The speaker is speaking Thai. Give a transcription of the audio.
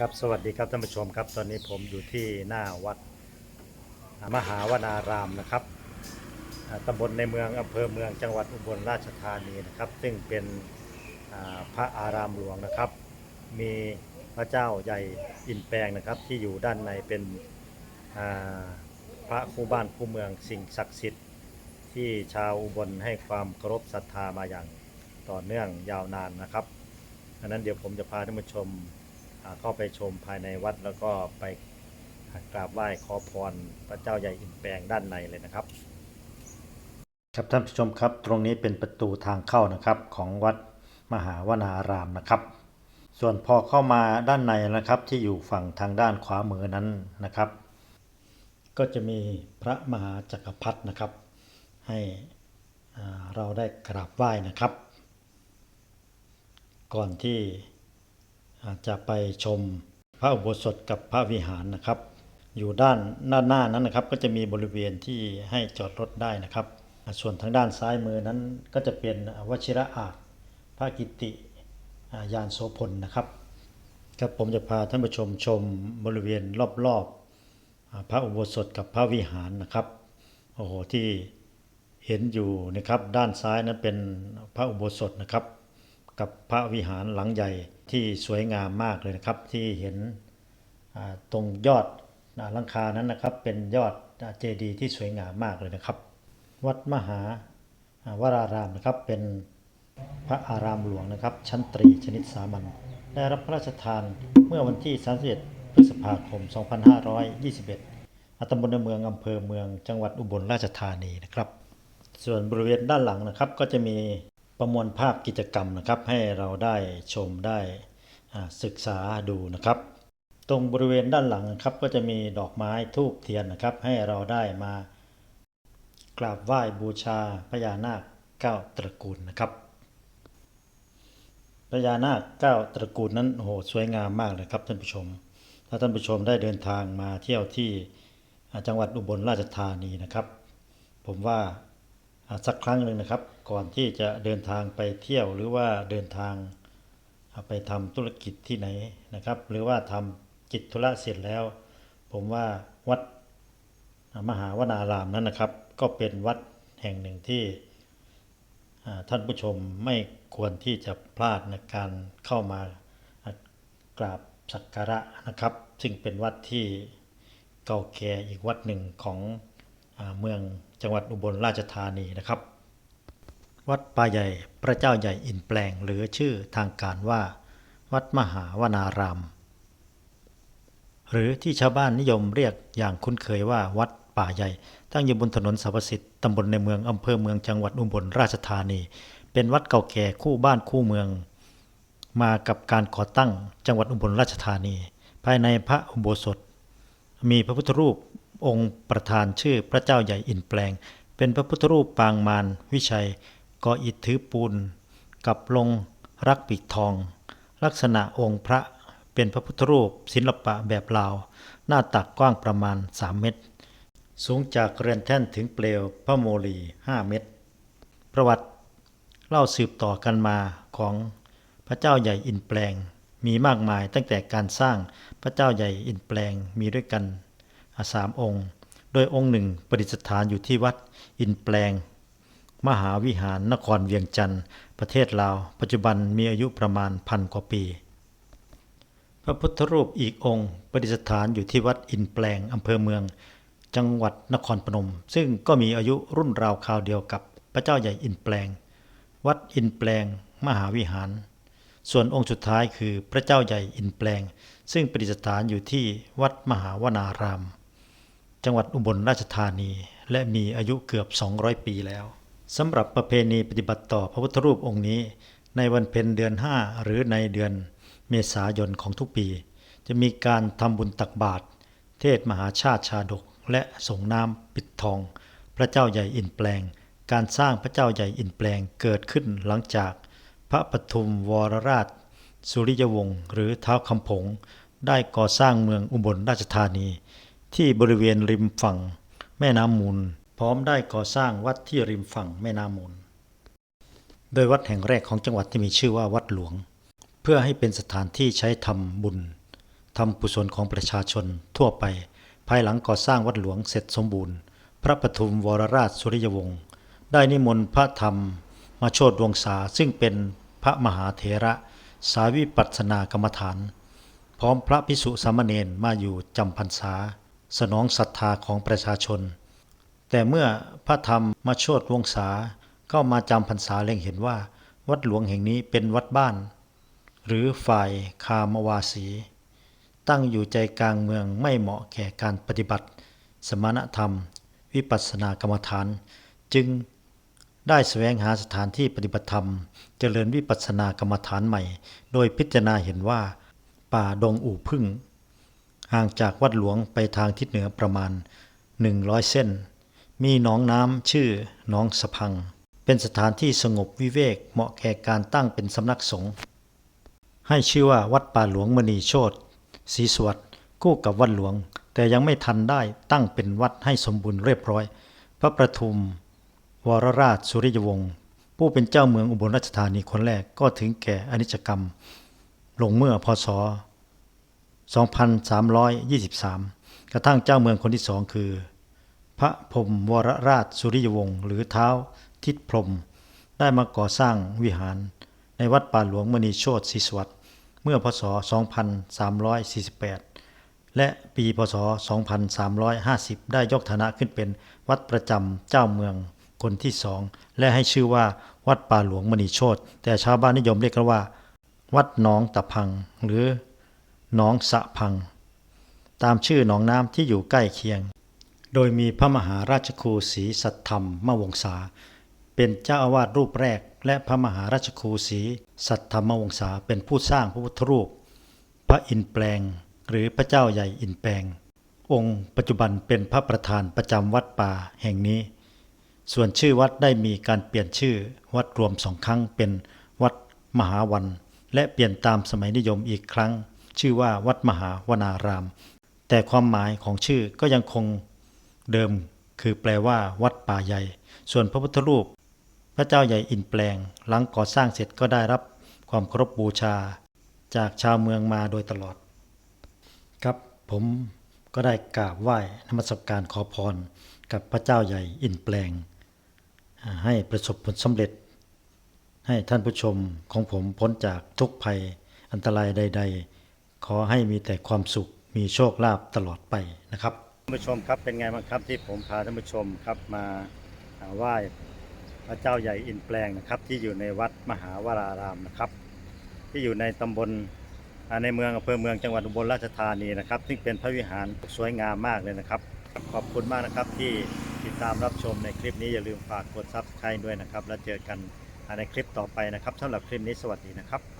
ครับสวัสดีครับท่านผู้ชมครับ ตอนนี้ผมอยู่ที่หน้าวัดมหาวนารามนะครับตำบลในเมืองอำเภอเมืองจังหวัดอุบลราชธานีนะครับ ซึ่งเป็นพระอารามหลวงนะครับ มีพระเจ้าใหญ่อินแปลงนะครับ ที่อยู่ด้านในเป็นพระคู่บ้านคู่เมืองสิ่งศักดิ์สิทธิ์ ที่ชาวอุบลให้ความเคารพศรัทธามาอย่างต่อเนื่องยาวนานนะครับดังนั้นเดี๋ยวผมจะพาท่านผู้ชม เข้าไปชมภายในวัดแล้วก็ไปกราบไหว้ขอพรพระเจ้าใหญ่อินแปลงด้านในเลยนะครับ ครับท่านผู้ชมครับตรงนี้เป็นประตูทางเข้านะครับของวัดมหาวนารามนะครับ ส่วนพอเข้ามาด้านในนะครับที่อยู่ฝั่งทางด้านขวามือนั้นนะครับ ก็จะมีพระมหาจักรพรรดินะครับ ให้เราได้กราบไหว้นะครับ ก่อนที่ จะไปชมพระอุโบสถกับพระวิหารนะครับ อยู่ด้านหน้าหน้านั้นนะครับ ก็จะมีบริเวณที่ให้จอดรถได้นะครับ ส่วนทางด้านซ้ายมือนั้นก็จะเป็นวชิระอาจพระกิติยานโสพลนะครับครับผมจะพาท่านผู้ชมชมบริเวณรอบๆ พระอุโบสถกับพระวิหารนะครับโอ้โหที่เห็นอยู่นะครับด้านซ้ายนั้นเป็นพระอุโบสถนะครับ กับพระวิหารหลังใหญ่ที่สวยงามมากเลยนะครับ ที่เห็นตรงยอดหลังคานั้นนะครับ เป็นยอดเจดีย์ที่สวยงามมากเลยนะครับ วัดมหาวรารามนะครับเป็นพระอารามหลวงนะครับ ชั้นตรีชนิดสามัญได้รับพระราชทานเมื่อวันที่ 31 พฤษภาคม 2521อตำบลในเมืองอำเภอเมืองจังหวัดอุบลราชธานีนะครับ ส่วนบริเวณด้านหลังนะครับก็จะมี ประมวลภาพกิจกรรมนะครับ ให้เราได้ชมได้ศึกษาดูนะครับ ตรงบริเวณด้านหลังนะครับก็จะมีดอกไม้ทูบเทียนนะครับ ให้เราได้มากราบไหว้บูชาพญานาคเก้าตระกูลนะครับพญานาคเก้าตระกูลนั้นโหสวยงามมากเลยครับท่านผู้ชม ถ้าท่านผู้ชมได้เดินทางมาเที่ยวที่จังหวัดอุบลราชธานีนะครับ ผมว่า สักครั้งหนึ่งนะครับ ก่อนที่จะเดินทางไปเที่ยวหรือว่าเดินทางไปทำธุรกิจที่ไหนนะครับ หรือว่าทำกิจธุระเสร็จแล้ว ผมว่าวัดมหาวนารามนั้นนะครับ ก็เป็นวัดแห่งหนึ่งที่ท่านผู้ชมไม่ควรที่จะพลาดในการเข้ามากราบสักการะนะครับ ซึ่งเป็นวัดที่เก่าแก่อีกวัดหนึ่งของ เมืองจังหวัดอุบลราชธานีนะครับ วัดป่าใหญ่พระเจ้าใหญ่อินแปลงหรือชื่อทางการว่า วัดมหาวนาราม หรือที่ชาวบ้านนิยมเรียกอย่างคุ้นเคยว่าวัดป่าใหญ่ ตั้งอยู่บนถนนสรรพสิทธิ์ตำบลในเมืองอำเภอเมืองจังหวัดอุบลราชธานี เป็นวัดเก่าแก่คู่บ้านคู่เมือง มากับการก่อตั้งจังหวัดอุบลราชธานี ภายในพระอุโบสถ มีพระพุทธรูป องค์ประธานชื่อพระเจ้าใหญ่อินแปลง เป็นพระพุทธรูปปางมารวิชัยก่ออิฐถือปูนกับลงรักปิดทอง ลักษณะองค์พระเป็นพระพุทธรูปศิลปะแบบลาว หน้าตักกว้างประมาณ 3 เมตร สูงจากเรือนแท่นถึงเปลวพระโมลี 5 เมตร ประวัติเล่าสืบต่อกันมาของพระเจ้าใหญ่อินแปลงมีมากมายตั้งแต่การสร้างพระเจ้าใหญ่อินแปลงมีด้วยกัน สามองค์ โดยองค์หนึ่งประดิษฐานอยู่ที่วัดอินแปลง มหาวิหารนครเวียงจันทร์ ประเทศลาว ปัจจุบันมีอายุประมาณพันกว่าปี พระพุทธรูปอีกองค์ประดิษฐานอยู่ที่วัดอินแปลงอำเภอเมือง จังหวัดนครพนม ซึ่งก็มีอายุรุ่นราวคราวเดียวกับพระเจ้าใหญ่อินแปลง วัดอินแปลง มหาวิหาร ส่วนองค์สุดท้ายคือพระเจ้าใหญ่อินแปลง ซึ่งประดิษฐานอยู่ที่วัดมหาวนาราม จังหวัดอุบลราชธานี และมีอายุเกือบ 200 ปีแล้วสำหรับประเพณีปฏิบัติต่อพระพุทธรูปองค์นี้ ในวันเพ็ญเดือน 5 หรือในเดือนเมษายนของทุกปี จะมีการทำบุญตักบาตรเทศมหาชาติชาดก และส่งน้ำปิดทอง พระเจ้าใหญ่อินแปลง การสร้างพระเจ้าใหญ่อินแปลงเกิดขึ้นหลังจากพระปทุมวรราช สุริยวงศ์หรือเท้าวคำผง ได้ก่อสร้างเมืองอุบลราชธานี ที่บริเวณริมฝั่งแม่น้ำมูล พร้อมได้ก่อสร้างวัดที่ริมฝั่งแม่น้ำมูล โดยวัดแห่งแรกของจังหวัดที่มีชื่อว่าวัดหลวง เพื่อให้เป็นสถานที่ใช้ทำบุญทำกุศลของประชาชนทั่วไป ภายหลังก่อสร้างวัดหลวงเสร็จสมบูรณ์ พระปฐุมวรราชสุริยวงศ์ได้นิมนต์พระธรรมมาโชดวงศาซึ่งเป็นพระมหาเถระสาวิปัสสนากรรมฐาน พร้อมพระพิสุสามเณรมาอยู่จำพรรษา สนองศรัทธาของประชาชน แต่เมื่อพระธรรมมาโชดวงศาก็มาจำพรรษาเล็งเห็นว่า วัดหลวงแห่งนี้เป็นวัดบ้าน หรือฝ่ายคามวาสี ตั้งอยู่ใจกลางเมืองไม่เหมาะแก่การปฏิบัติ สมณธรรม วิปัสสนากรรมฐาน จึงได้แสวงหาสถานที่ปฏิบัติธรรม เจริญวิปัสสนากรรมฐานใหม่ โดยพิจารณาเห็นว่า ป่าดงอู่พึ่ง ห่างจากวัดหลวงไปทางทิศเหนือประมาณ 100 เส้น มีหนองน้ำชื่อหนองสะพัง เป็นสถานที่สงบวิเวกเหมาะแก่การตั้งเป็นสำนักสงฆ์ให้ชื่อว่าวัดป่าหลวงมณีโชตศรีสวัสดิ์คู่กับวัดหลวง แต่ยังไม่ทันได้ตั้งเป็นวัดให้สมบูรณ์เรียบร้อย พระประทุม วรราชสุริยวงศ์ผู้เป็นเจ้าเมืองอุบลราชธานีคนแรกก็ถึงแก่อนิจกรรม ลงเมื่อพศ 2323 กระทั่งเจ้าเมืองคนที่สองคือ พระพรมวรราชสุริยวงศ์หรือเท้าทิศพรม ได้มาก่อสร้างวิหาร ในวัดป่าหลวงมณีโชติศรีสวัสดิ์เมื่อพศ 2348 และปีพศ 2350 ได้ยกฐานะขึ้นเป็นวัดประจำเจ้าเมืองคนที่สองและให้ชื่อว่าวัดป่าหลวงมณีโชตแต่ชาวบ้านนิยมเรียกกันว่า วัดหนองตะพังหรือ หนองสะพัง ตามชื่อหนองน้ำที่อยู่ใกล้เคียง โดยมีพระมหาราชครูศรีสัทธรรมมวงศา เป็นเจ้าอาวาสรูปแรก และพระมหาราชครูศรีสัทธรรมวงศาเป็นผู้สร้างพระพุทธรูป พระอินแปลง หรือพระเจ้าใหญ่อินแปลง องค์ปัจจุบันเป็นพระประธานประจำวัดป่าแห่งนี้ ส่วนชื่อวัดได้มีการเปลี่ยนชื่อวัดรวมสองครั้งเป็นวัดมหาวัน และเปลี่ยนตามสมัยนิยมอีกครั้ง ชื่อว่าวัดมหาวนาราม แต่ความหมายของชื่อก็ยังคงเดิม คือแปลว่า วัดป่าใหญ่ ส่วนพระพุทธรูป พระเจ้าใหญ่อินแปลง หลังก่อสร้างเสร็จก็ได้รับความเคารพบูชา จากชาวเมืองมาโดยตลอด ครับผมก็ได้กราบไหว้นมัสการขอพร กับพระเจ้าใหญ่อินแปลง ให้ประสบผลสำเร็จ ให้ท่านผู้ชมของผมพ้นจากทุกภัยอันตรายใด ๆ อให้มีแต่ความสุขมีโชคลาภตลอดไปนะครับท่านผู้ชมครับเป็นไงบ้างครับที่ผมพาท่านผู้ชมครับมาอาไหว้พระเจ้าใหญ่อินแปลงนะครับ ที่อยู่ในวัดมหาวรารามนะครับ ที่อยู่ในตำบลในเมืองอำเภอเมืองจังหวัดอุบลราชธานีนะครับซึ่งเป็นพระวิหารสวยงามมากเลยนะครับ ขอบคุณมากนะครับที่ติดตามรับชมในคลิปนี้อย่าลืมฝากกดซับสไครต์ด้วยนะครับ แล้วเจอกันในคลิปต่อไปนะครับสำหรับคลิปนี้สวัสดีนะครับ